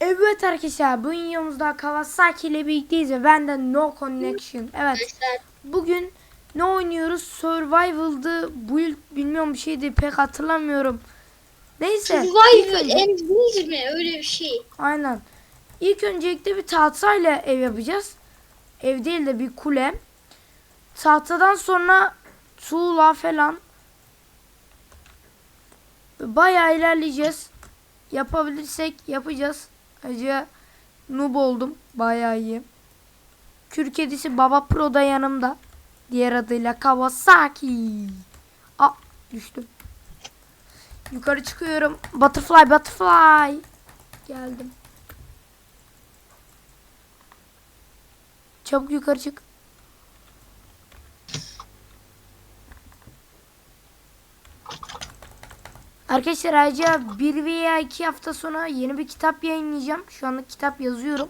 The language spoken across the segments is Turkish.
Evet arkadaşlar bu videomuzda Kawasaki ile birlikteyiz ve ben de No Connection. Evet bugün ne oynuyoruz? Survival'dı. Build bilmiyorum bir şeydi pek hatırlamıyorum. Neyse. Survivor önce- Endiniz mi? Öyle bir şey. Aynen. İlk öncelikle bir tahtayla ev yapacağız. Ev değil de bir kule. Tahtadan sonra tuğla falan. Bayağı ilerleyeceğiz. Yapabilirsek yapacağız. Acı noob oldum. Bayağı iyi. Kür kedisi Baba Pro da yanımda. Diğer adıyla Kawasaki. Aa düştüm. Yukarı çıkıyorum. Butterfly butterfly. Geldim. Çabuk yukarı çık. Arkadaşlar ayrıca bir veya iki hafta sonra yeni bir kitap yayınlayacağım. Şu anda kitap yazıyorum.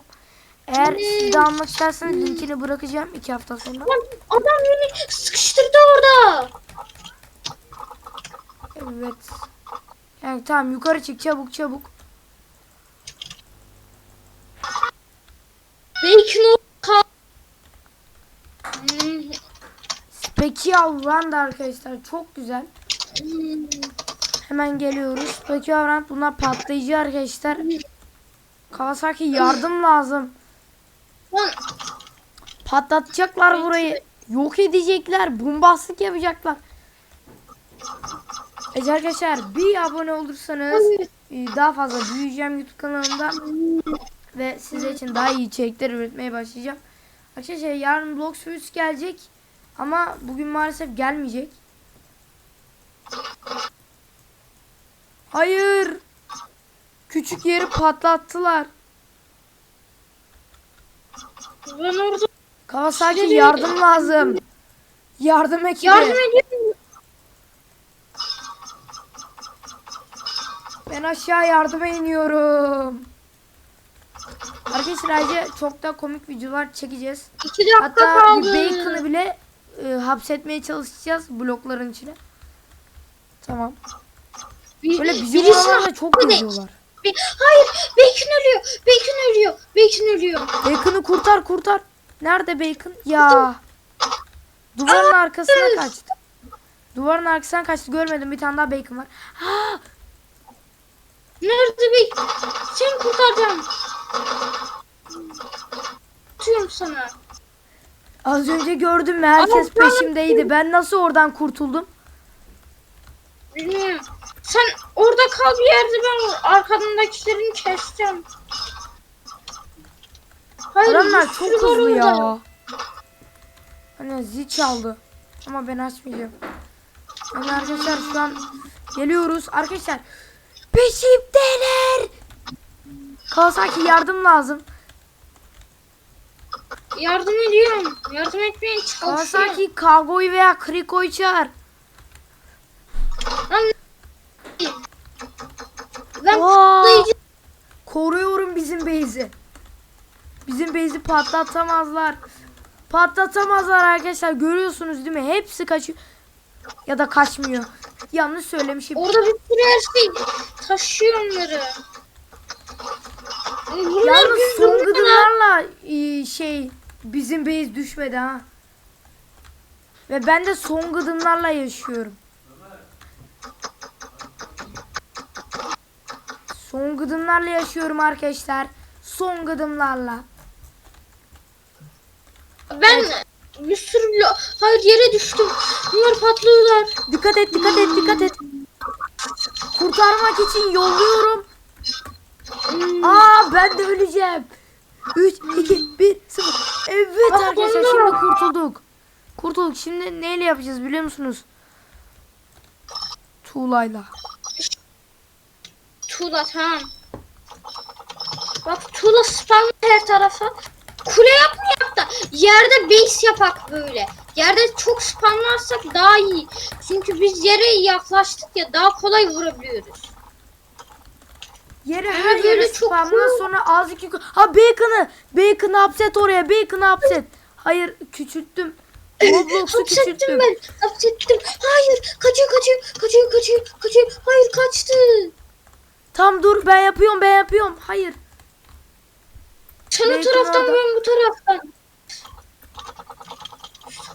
Eğer siz de almak isterseniz linkini bırakacağım iki hafta sonra. Adam beni sıkıştırdı orada. Evet. Yani tamam yukarı çık çabuk çabuk. Belki. Hmm, Special Run da arkadaşlar çok güzel. Hemen geliyoruz. Special Run bunlar patlayıcı arkadaşlar. Kawasaki yardım lazım. Patlatacaklar burayı. Yok edecekler. Bombastik yapacaklar. Evet arkadaşlar bir abone olursanız e, daha fazla büyüyeceğim YouTube kanalımda. Ve sizler için daha iyi içerikler üretmeye başlayacağım. Arkadaşlar yarın Fruits gelecek. Ama bugün maalesef gelmeyecek. Hayır. Küçük yeri patlattılar. ben orada Kawasaki yardım lazım. Yardım ekibi. yardım ediyorum. Ben aşağı yardıma iniyorum. Arkadaşlar ayrıca çok da komik videolar çekeceğiz. İki dakika Hatta kaldı. Bacon'ı bile e, hapsetmeye çalışacağız blokların içine. Tamam. Böyle bizim birisi oralarda çok haklı de- geziyorlar. Bir- Hayır, Bacon ölüyor. Bacon ölüyor. Bacon ölüyor. Bacon'ı kurtar kurtar. Nerede Bacon? Ya. Duvarın arkasına kaçtı. Duvarın arkasına kaçtı. Görmedim bir tane daha Bacon var. Ha, Nerede Bacon? Seni kurtaracağım. Tutuyorum sana. az önce gördüm ve herkes Ama peşimdeydi. Ben nasıl oradan kurtuldum? Bilmiyorum. Sen orada kal bir yerde ben arkandakilerini keseceğim. Hayır, Adamlar çok hızlı ya. Hani zil çaldı. Ama ben açmayacağım. Yani arkadaşlar şu an geliyoruz. Arkadaşlar peşimdeler. Kawasaki yardım lazım. Yardım ediyorum. Yardım etmeye çalışıyorum. Kawasaki Kago'yu veya Kriko'yu çağır. Lan Aa! patlayıcı. Koruyorum bizim base'i. Bizim base'i patlatamazlar. Patlatamazlar arkadaşlar. Görüyorsunuz değil mi? Hepsi kaçıyor. Ya da kaçmıyor. Yanlış söylemişim. Orada bir sürü her şey taşıyor onları. Bunlar Yalnız son gıdılarla e, şey bizim base düşmedi ha. Ve ben de son gıdımlarla yaşıyorum. Son gıdımlarla yaşıyorum arkadaşlar. Son gıdımlarla. Ben bir sürü hayır yere düştüm. Bunlar patlıyorlar. Dikkat et, dikkat et, dikkat et. Kurtarmak için yolluyorum. Hmm. Aa ben de öleceğim. 3, 2, 1, 0. Evet arkadaşlar şimdi kurtulduk. Kurtulduk. Şimdi neyle yapacağız biliyor musunuz? Tuğlayla. Tuğla tamam. Bak tuğla spam her tarafa. Kule yapmayak da yerde base yapak böyle. Yerde çok spamlarsak daha iyi. Çünkü biz yere yaklaştık ya daha kolay vurabiliyoruz. Yere her yere çok spamla cool. sonra azıcık yukarı. Ha Bacon'ı. Bacon'ı hapset oraya. Bacon'ı hapset. Hayır küçülttüm. Roblox'u küçülttüm. ben. Hapsettim. Hayır. Kaçıyor kaçıyor. Kaçıyor kaçıyor. Kaçıyor. Hayır kaçtı. Tam dur ben yapıyorum ben yapıyorum. Hayır. Sen o taraftan orada. ben bu taraftan.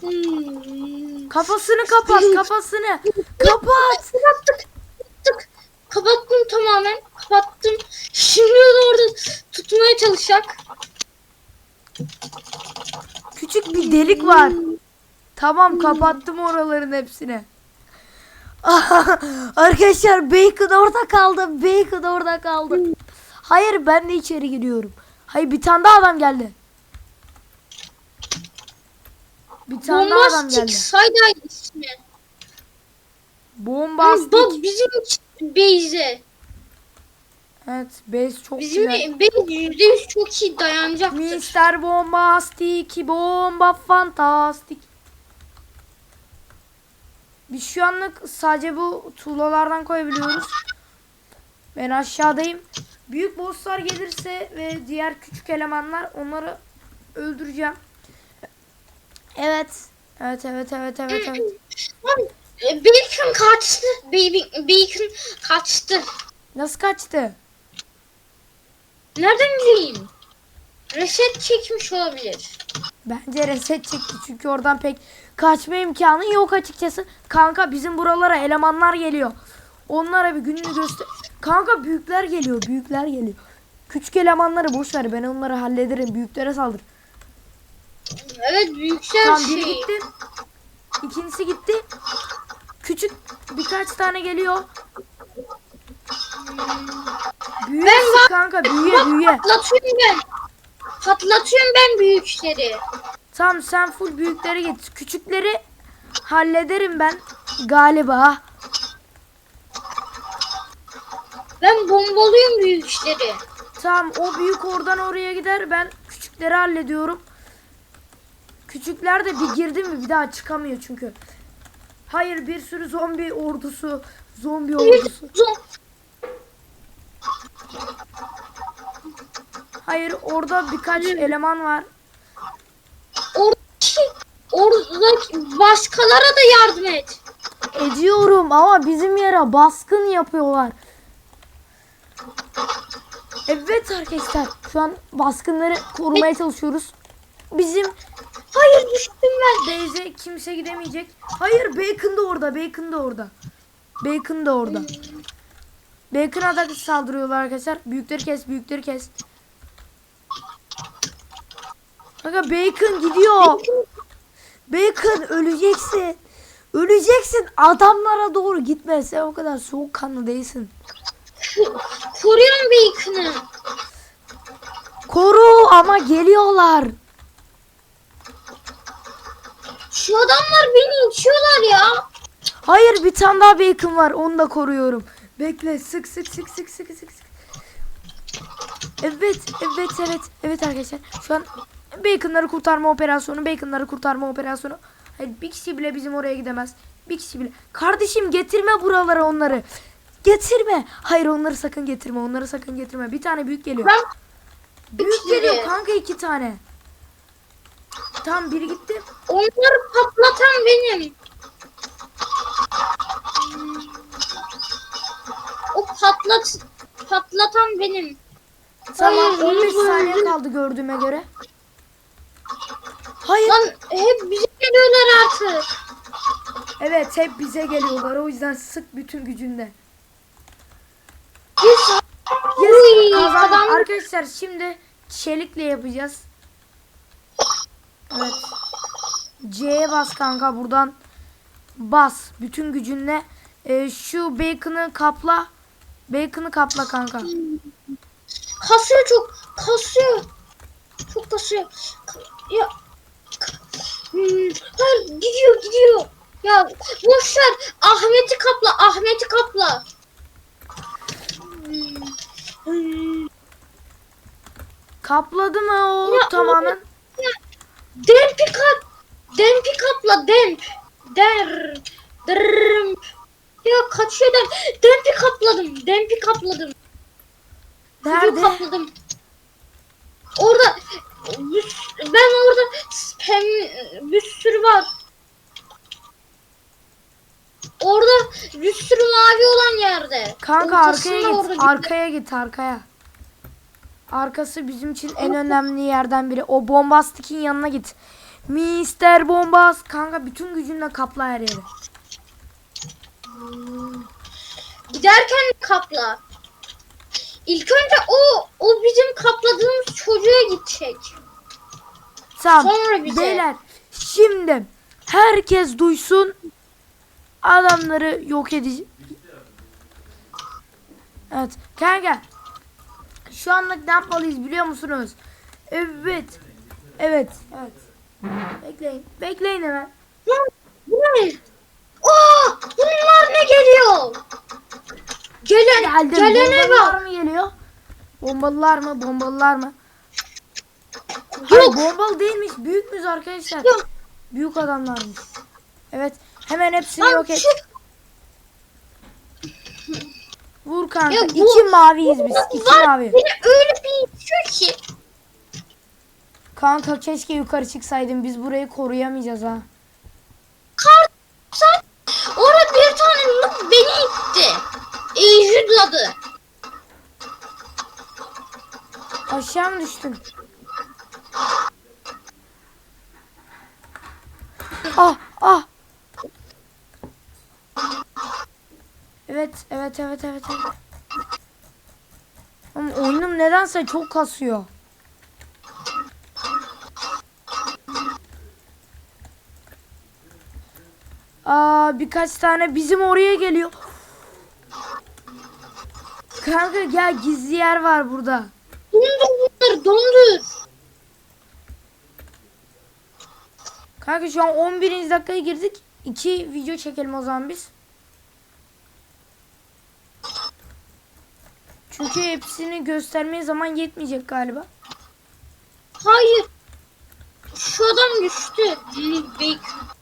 Hmm. Kafasını kapat kafasını. Kapat. Kapattık. Kapattık. Kapattım tamamen. Kapattım. Şimdi onu orada tutmaya çalışacak. Küçük bir delik var. Tamam kapattım oraların hepsini. Arkadaşlar Bacon orada kaldı. Bacon orada kaldı. Hayır ben de içeri giriyorum. Hayır bir tane daha adam geldi. Bir tane daha adam Bombastik geldi. Sayday ismi. Bombastik. Bak bizim base'e. Evet base çok Bizim güzel. base yüzde yüz çok iyi dayanacaktır. Mr. Bombastik, bomba fantastik. Biz şu anlık sadece bu tuğlalardan koyabiliyoruz. Ben aşağıdayım. Büyük bosslar gelirse ve diğer küçük elemanlar onları öldüreceğim. Evet. Evet evet evet evet evet. Lan, e, Bacon kaçtı. Bacon kaçtı. Nasıl kaçtı? Nereden bileyim? Reset çekmiş olabilir. Bence reset çekti çünkü oradan pek kaçma imkanı yok açıkçası. Kanka bizim buralara elemanlar geliyor. Onlara bir gününü göster. Kanka büyükler geliyor, büyükler geliyor. Küçük elemanları boş ver ben onları hallederim. Büyüklere saldır. Evet büyüksel Tamam şey. biri gitti. İkincisi gitti. Küçük birkaç tane geliyor. Büyüye Ben kanka büyüye büyüye. Patlatıyorum ben. Patlatıyorum ben büyükleri. Tamam sen full büyükleri git. Küçükleri hallederim ben galiba. Ben bombalıyorum büyükleri. Tamam o büyük oradan oraya gider. Ben küçükleri hallediyorum. Küçükler de bir girdi mi bir daha çıkamıyor çünkü. Hayır bir sürü zombi ordusu. Zombi ordusu. Hayır orada birkaç eleman var. Oradaki, başkalara da yardım et. Ediyorum ama bizim yere baskın yapıyorlar. Evet arkadaşlar şu an baskınları korumaya çalışıyoruz. Bizim Hayır düştüm ben. Beyze kimse gidemeyecek. Hayır Bacon da orada. Bacon da orada. Bacon da orada. Bacon'a da saldırıyorlar arkadaşlar. Büyükleri kes, büyükleri kes. Kanka Bacon gidiyor. Bacon öleceksin. Öleceksin. Adamlara doğru gitme. Sen o kadar soğukkanlı değilsin. Koruyorum Bacon'ı. Koru ama geliyorlar. Şu adamlar beni içiyorlar ya. Hayır bir tane daha bacon var. Onu da koruyorum. Bekle. Sık sık sık sık sık sık. Evet, evet, evet. Evet arkadaşlar. Şu an baconları kurtarma operasyonu, baconları kurtarma operasyonu. Hayır, bir kişi bile bizim oraya gidemez. Bir kişi bile. Kardeşim getirme buralara onları. Getirme. Hayır onları sakın getirme. Onları sakın getirme. Bir tane büyük geliyor. Ben Büyük İçeri. geliyor kanka iki tane. Tamam biri gitti. onları patlatan benim. O patlat patlatan benim. Tamam Hayır, 15 hayır. saniye kaldı gördüğüme göre. Hayır. Lan hep bize geliyorlar artık. Evet hep bize geliyorlar o yüzden sık bütün gücünde. Biz Yes, kazandık. Arkadaşlar şimdi çelikle yapacağız. Evet. C'ye bas kanka buradan. Bas bütün gücünle. Ee, şu bacon'ı kapla. Bacon'ı kapla kanka. kasıyor çok kasıyor. Çok kasıyor. Ka- Ya Hmm, hayır, gidiyor gidiyor. Ya boş ver. Ahmet'i kapla. Ahmet'i kapla. Hmm, hmm. Kapladı mı o Ya, tamamen? Ya, Dempi kap. Dempi kapla demp. Der. Dırrrm. Ya kaçıyor dem. Dempi kapladım. Dempi kapladım. Nerede? kapladım. Orada ben orada spam bir sürü var. Orada bir sürü mavi olan yerde. Kanka Ortasında arkaya orada git. bir- Arkaya git arkaya. arkası bizim için en önemli yerden biri. O bombastik'in yanına git. Mister Bombas. Kanka bütün gücünle kapla her yeri. Giderken kapla. İlk önce o o bizim kapladığımız çocuğa gidecek. Tamam. Sonra bize. Beyler şimdi herkes duysun adamları yok edici. Evet kanka şu anlık ne yapmalıyız biliyor musunuz? Evet. Evet. Evet. Bekleyin. Bekleyin hemen. Lan bu ne? Aa, bunlar ne geliyor? Gelen, Geldim. gelene bak. mı geliyor? Bombalılar mı? Bombalılar mı? Hayır Yok. bombalı değilmiş. Büyük müz arkadaşlar? Yok. Büyük adamlarmış. Evet. Hemen hepsini Lan yok et. şu- Vur kanka. Ya bu- İki maviyiz biz. İki Var mavi. beni öyle bir itiyor ki. Kanka keşke yukarı çıksaydın. Biz burayı koruyamayacağız ha. Kar sen orada bir tane noob beni itti. Ejüdladı. Aşağı mı düştün? Ah ah. Evet evet evet evet. evet. Ama oyunum nedense çok kasıyor. Aa birkaç tane bizim oraya geliyor. Kanka gel gizli yer var burada. Dondur bunları dondur. Kanka şu an 11. dakikaya girdik. İki video çekelim o zaman biz. Çünkü hepsini göstermeye zaman yetmeyecek galiba. Hayır. Şu adam düştü. Noob Bacon.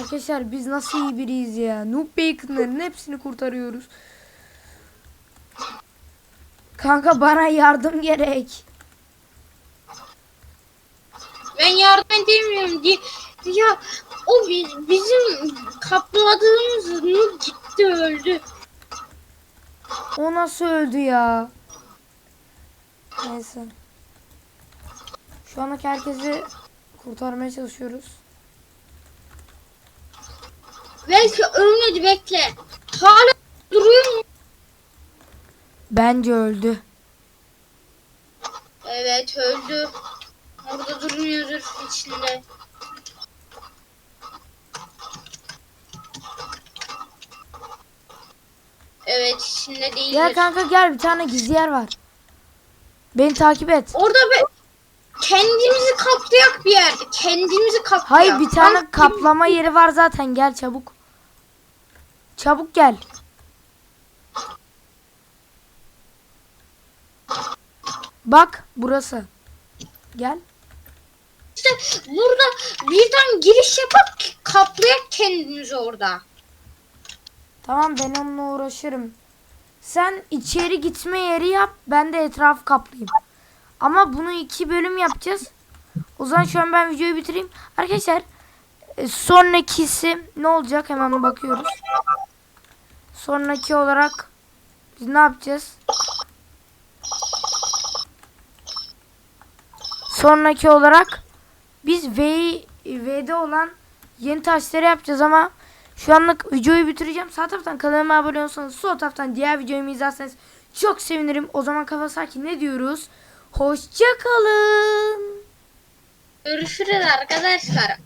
Arkadaşlar biz nasıl iyi biriyiz ya. Noob Bacon'ların hepsini kurtarıyoruz. Kanka bana yardım gerek. Ben yardım edemiyorum diye. Ya o bi- bizim kapladığımız noob gitti öldü. O nasıl öldü ya? Neyse. Şu andaki herkesi kurtarmaya çalışıyoruz. Belki ölmedi bekle. Hala duruyor mu? Bence öldü. Evet öldü. Orada durmuyordur içinde. Evet içinde değil. Gel kanka gel bir tane gizli yer var. Beni takip et. Orada be kendimizi kaplayak bir yerde. Kendimizi kaplayak. Hayır bir tane Lan, kaplama yeri var zaten gel çabuk. Çabuk gel. Bak burası. Gel. İşte burada birden giriş yapıp kaplayak kendimizi orada. Tamam ben onunla uğraşırım. Sen içeri gitme yeri yap. Ben de etrafı kaplayayım. Ama bunu iki bölüm yapacağız. O zaman şu an ben videoyu bitireyim. Arkadaşlar e, sonrakisi ne olacak hemen bakıyoruz. Sonraki olarak biz ne yapacağız? Sonraki olarak biz V V'de olan yeni taşları yapacağız ama şu anlık videoyu bitireceğim. Sağ taraftan kanalıma abone olsanız sol taraftan diğer videomu izlerseniz çok sevinirim. O zaman kafa sakin ne diyoruz? Hoşçakalın. Görüşürüz arkadaşlar.